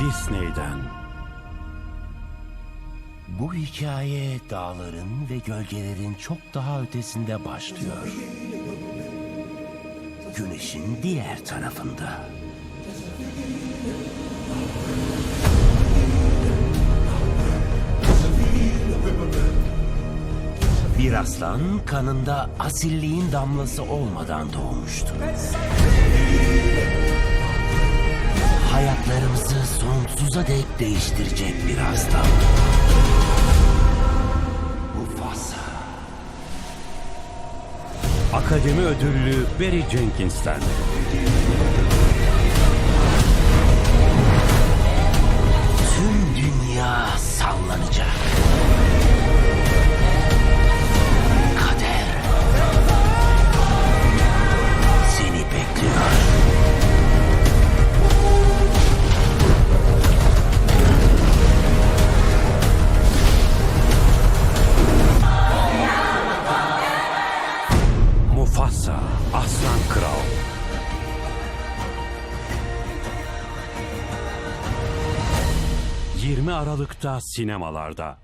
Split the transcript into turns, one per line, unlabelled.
Disney'den.
Bu hikaye dağların ve gölgelerin çok daha ötesinde başlıyor. Güneşin diğer tarafında. Bir aslan kanında asilliğin damlası olmadan doğmuştu. Hayatlarımızı sonsuza dek değiştirecek bir aslan. Mufasa.
Akademi ödüllü Barry Jenkins'ten. Aslan Kral. 20 Aralık'ta sinemalarda.